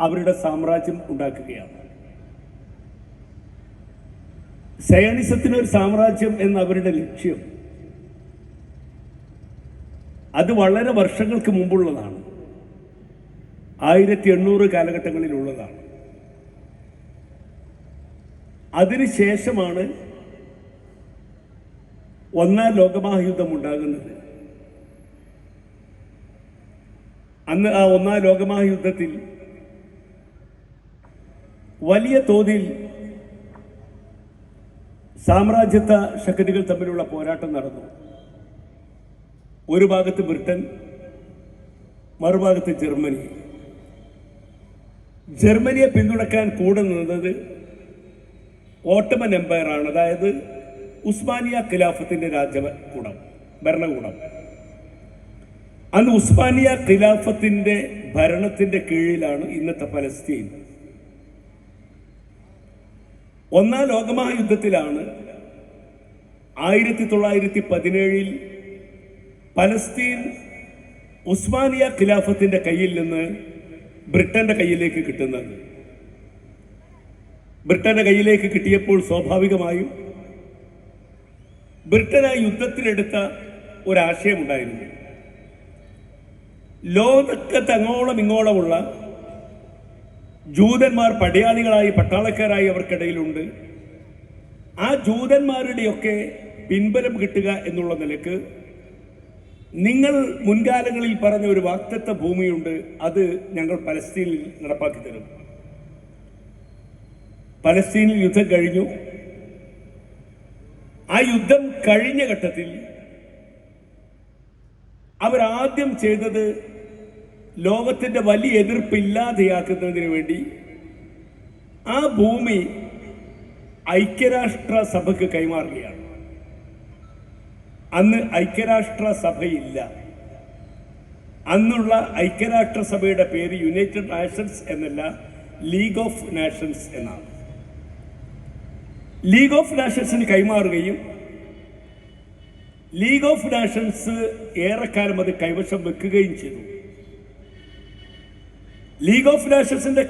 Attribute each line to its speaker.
Speaker 1: അവരുടെ സാമ്രാജ്യം ഉണ്ടാക്കുകയാണ്. സയണിസത്തിന് ഒരു സാമ്രാജ്യം എന്ന അവരുടെ ലക്ഷ്യം അത് വളരെ വർഷങ്ങൾക്ക് മുമ്പുള്ളതാണ്. ആയിരത്തി എണ്ണൂറ് കാലഘട്ടങ്ങളിലുള്ളതാണ് അതിനുശേഷമാണ് ഒന്നാം ലോകമഹായുദ്ധം ഉണ്ടാകുന്നത്. അന്ന് ആ ഒന്നാം ലോകമഹായുദ്ധത്തിൽ വലിയ തോതിൽ സാമ്രാജ്യത്വ ശക്തികൾ തമ്മിലുള്ള പോരാട്ടം നടന്നു. ഒരു ഭാഗത്ത് ബ്രിട്ടൻ മറുഭാഗത്ത് ജർമ്മനി. ജർമ്മനിയെ പിന്തുണക്കാൻ കൂടെ നിന്നത് ഓട്ടമൻ എംപയറാണ് അതായത് ഉസ്മാനിയ ഖിലാഫത്തിന്റെ രാജകൂടം ഭരണകൂടം. അന്ന് ഉസ്മാനിയ ഖിലാഫത്തിന്റെ ഭരണത്തിന്റെ കീഴിലാണ് ഇന്നത്തെ പലസ്തീൻ. ഒന്നാം ലോകമഹായുദ്ധത്തിലാണ് ആയിരത്തി തൊള്ളായിരത്തി പതിനേഴിൽ പലസ്തീൻ ഉസ്മാനിയ ഖിലാഫത്തിന്റെ കയ്യിൽ നിന്ന് ബ്രിട്ടന്റെ കയ്യിലേക്ക് കിട്ടുന്നത്. ബ്രിട്ടന്റെ കയ്യിലേക്ക് കിട്ടിയപ്പോൾ സ്വാഭാവികമായും ബ്രിട്ടൻ ആ യുദ്ധത്തിലെടുത്ത ഒരാശയമുണ്ടായിരുന്നു. ലോകത്ത് അങ്ങോളം ഇങ്ങോളമുള്ള ജൂതന്മാർ പടയാളികളായി പട്ടാളക്കാരായി അവർക്കിടയിലുണ്ട്. ആ ജൂതന്മാരുടെയൊക്കെ പിൻബലം കിട്ടുക എന്നുള്ള നിലയ്ക്ക് നിങ്ങൾ മുൻകാലങ്ങളിൽ പറഞ്ഞ ഒരു വാക്തത്വ ഭൂമിയുണ്ട്. അത് ഞങ്ങൾ പലസ്തീനിൽ നടപ്പാക്കി തരും. പലസ്തീനിൽ യുദ്ധം കഴിഞ്ഞു. ആ യുദ്ധം കഴിഞ്ഞ ഘട്ടത്തിൽ അവരാദ്യം ചെയ്തത് ലോകത്തിന്റെ വലിയ എതിർപ്പ് ഇല്ലാതെയാക്കുന്നതിന് വേണ്ടി ആ ഭൂമി ഐക്യരാഷ്ട്ര സഭയ്ക്ക് കൈമാറുകയാണ്. അന്ന് ഐക്യരാഷ്ട്ര സഭയില്ല അന്നുള്ള ഐക്യരാഷ്ട്ര സഭയുടെ പേര് യുണൈറ്റഡ് നാഷൻസ് എന്നല്ല ലീഗ് ഓഫ് നാഷൻസ് എന്നാണ്. ലീഗ് ഓഫ് നാഷൻസിന് കൈമാറുകയും ലീഗ് ഓഫ് നാഷൻസ് ഏറെക്കാലം അത് കൈവശം വെക്കുകയും ചെയ്തു. League of നാഷൻസിന്റെ